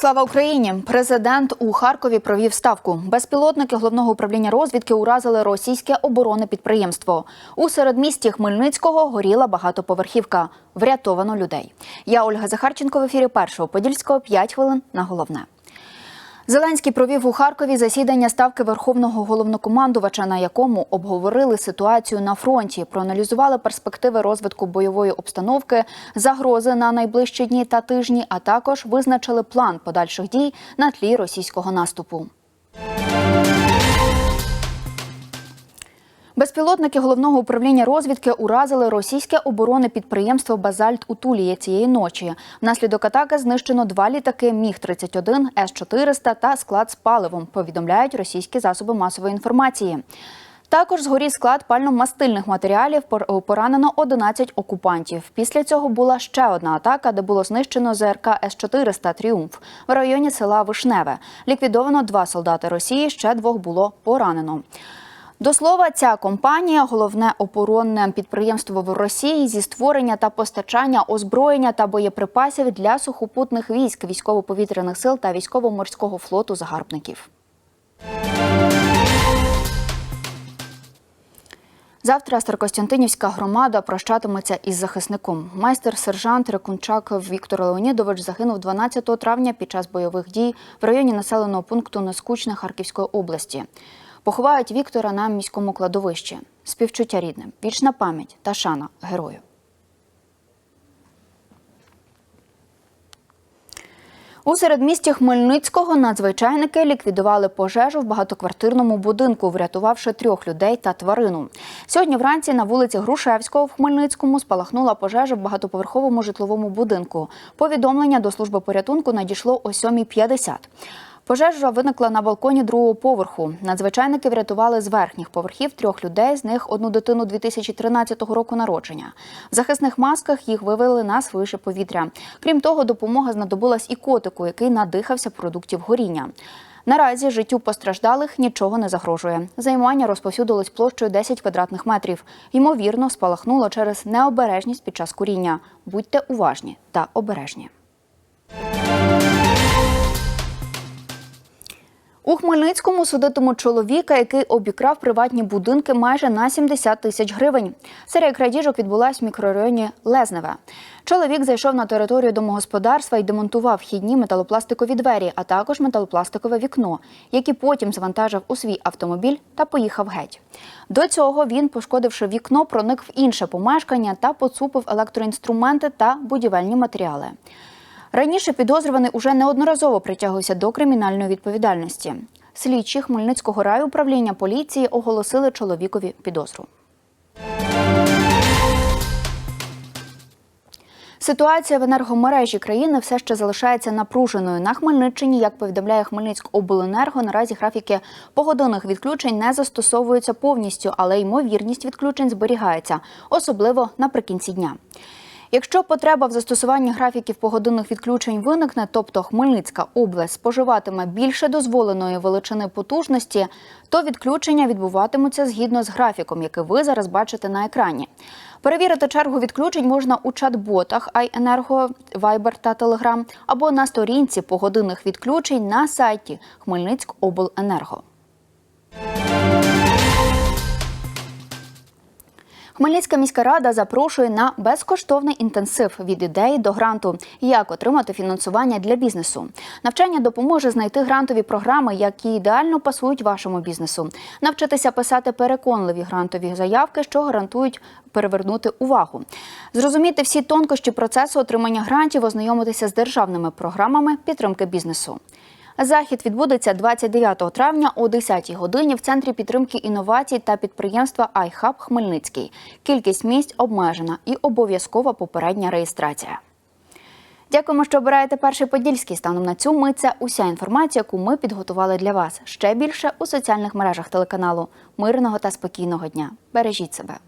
Слава Україні! Президент у Харкові провів ставку. Безпілотники головного управління розвідки уразили російське оборонне підприємство. У середмісті Хмельницького горіла багатоповерхівка. Врятовано людей. Я Ольга Захарченко в ефірі першого подільського 5 хвилин на головне. Зеленський провів у Харкові засідання ставки Верховного головнокомандувача, на якому обговорили ситуацію на фронті, проаналізували перспективи розвитку бойової обстановки, загрози на найближчі дні та тижні, а також визначили план подальших дій на тлі російського наступу. Безпілотники головного управління розвідки уразили російське оборонне підприємство Базальт у Тулії цієї ночі. Внаслідок атаки знищено два літаки Міг 31 С 400 та склад з паливом. Повідомляють російські засоби масової інформації. Також згорів склад пально-мастильних матеріалів. Пор- Поранено 11 окупантів. Після цього була ще одна атака, де було знищено ЗРК С-400 «Тріумф» в районі села Вишневе. Ліквідовано два солдати Росії, ще двох було поранено. До слова, ця компанія головне оборонне підприємство в Росії зі створення та постачання озброєння та боєприпасів для сухопутних військ, військово-повітряних сил та військово-морського флоту загарбників. Завтра Старокостянтинівська громада прощатиметься із захисником. Майстер-сержант Рекунчак Віктор Леонідович загинув 12 травня під час бойових дій в районі населеного пункту Нескучне Харківської області. Поховають Віктора на міському кладовищі. Співчуття рідним, вічна пам'ять та шана герою. У середмісті Хмельницького надзвичайники ліквідували пожежу в багатоквартирному будинку, врятувавши трьох людей та тварину. Сьогодні вранці на вулиці Грушевського в Хмельницькому спалахнула пожежа в багатоповерховому житловому будинку. Повідомлення до служби порятунку надійшло о 7.50. Пожежа виникла на балконі другого поверху. Надзвичайники врятували з верхніх поверхів трьох людей, з них одну дитину 2013 року народження. В захисних масках їх вивели на свише повітря. Крім того, допомога знадобилась і котику, який надихався продуктів горіння. Наразі життю постраждалих нічого не загрожує. Займання розповсюдилось площею 10 квадратних метрів. Ймовірно, спалахнуло через необережність під час куріння. Будьте уважні та обережні. У Хмельницькому судитимуть чоловіка, який обікрав приватні будинки майже на 70 тисяч гривень. Серія крадіжок відбулась в мікрорайоні Лезневе. Чоловік зайшов на територію домогосподарства і демонтував вхідні металопластикові двері, а також металопластикове вікно, які потім завантажив у свій автомобіль та поїхав геть. До цього він, пошкодивши вікно, проник в інше помешкання та поцупив електроінструменти та будівельні матеріали. Раніше підозрюваний уже неодноразово притягувався до кримінальної відповідальності. Слідчі Хмельницького райуправління поліції оголосили чоловікові підозру. Ситуація в енергомережі країни все ще залишається напруженою. На Хмельниччині, як повідомляє Хмельницькобленерго, наразі графіки погодинних відключень не застосовуються повністю, але ймовірність відключень зберігається, особливо наприкінці дня. Якщо потреба в застосуванні графіків погодинних відключень виникне, тобто Хмельницька область споживатиме більше дозволеної величини потужності, то відключення відбуватимуться згідно з графіком, який ви зараз бачите на екрані. Перевірити чергу відключень можна у чат-ботах iEnergo, Viber та Telegram або на сторінці погодинних відключень на сайті Хмельницькобленерго. Хмельницька міська рада запрошує на безкоштовний інтенсив від ідеї до гранту, як отримати фінансування для бізнесу. Навчання допоможе знайти грантові програми, які ідеально пасують вашому бізнесу, навчитися писати переконливі грантові заявки, що гарантують перевернути увагу, зрозуміти всі тонкощі процесу отримання грантів, ознайомитися з державними програмами підтримки бізнесу. Захід відбудеться 29 травня о 10 годині в центрі підтримки інновацій та підприємства iHub Хмельницький. Кількість місць обмежена і обов'язкова попередня реєстрація. Дякуємо, що обираєте перший подільський. Станом на цю мить це уся інформація, яку ми підготували для вас. Ще більше у соціальних мережах телеканалу. Мирного та спокійного дня. Бережіть себе.